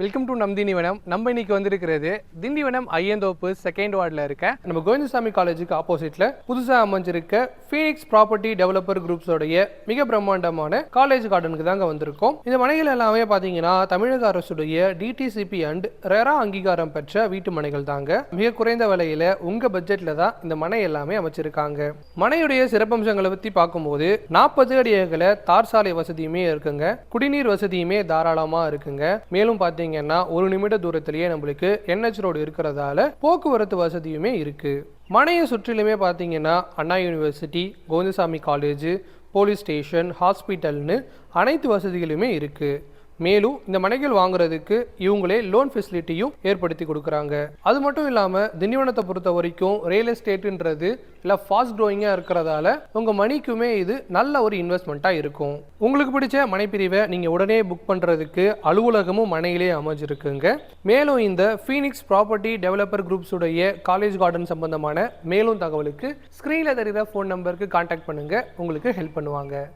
Welcome to நம் திண்டிவனம் நம்ம இன்னைக்கு வந்திருக்கிறது திண்டிவனம் ஐயந்தோப்பு செகண்ட் வார்டில் இருக்க நம்ம கோவிந்தசாமி காலேஜுக்கு ஆப்போசிட்ல புதுசாக அமைஞ்சிருக்க ஃபீனிக்ஸ் ப்ராப்பர்ட்டி டெவலப்பர் குரூப்ஸோடைய மிக பிரம்மாண்டமான காலேஜ் கார்டனுக்கு தாங்க வந்திருக்கோம். இந்த மனைகள் எல்லாமே பார்த்தீங்கன்னா தமிழக அரசுடைய டிடிசிபி அண்ட் ரெரா அங்கீகாரம் பெற்ற வீட்டு மனைகள் தாங்க. மிக குறைந்த விலையில உங்க பட்ஜெட்ல தான் இந்த மனை எல்லாமே அமைச்சிருக்காங்க. மனையுடைய சிறப்பம்சங்களை பற்றி பார்க்கும்போது நாற்பது அடி அகல தார் சாலை வசதியுமே இருக்குங்க. குடிநீர் வசதியுமே தாராளமாக இருக்குங்க. மேலும் பார்த்தீங்கன்னா ஒரு நிமிட தூரத்திலேயே நம்மளுக்கு என்ஹெச் ரோடு இருக்கிறதால போக்குவரத்து வசதியுமே இருக்கு. மனையை சுற்றிலுமே பார்த்தீங்கன்னா Anna University Govindasamy College police station ஹாஸ்பிட்டல்னு அனைத்து வசதிகளுமே இருக்கு. மேலும் இந்த மனைகள் வாங்குறதுக்கு இவங்களே லோன் ஃபெசிலிட்டியும் ஏற்படுத்தி கொடுக்குறாங்க. அது மட்டும் இல்லாமல் திண்டிவனத்தை பொறுத்த வரைக்கும் ரியல் எஸ்டேட்டுன்றது இல்லை ஃபாஸ்ட் க்ரோயிங்காக இருக்கிறதால உங்கள் மணிக்குமே இது நல்ல ஒரு இன்வெஸ்ட்மெண்ட்டாக இருக்கும். உங்களுக்கு பிடிச்ச மனைப்பிரிவை நீங்கள் உடனே புக் பண்ணுறதுக்கு அலுவலகமும் மனையிலே அமைஞ்சிருக்குங்க. மேலும் இந்த ஃபீனிக்ஸ் ப்ராப்பர்ட்டி டெவலப்பர் குரூப்ஸுடைய காலேஜ் கார்டன் சம்பந்தமான மேலும் தகவலுக்கு ஸ்க்ரீனில் தெரிகிற ஃபோன் நம்பருக்கு காண்டாக்ட் பண்ணுங்கள் உங்களுக்கு ஹெல்ப் பண்ணுவாங்க.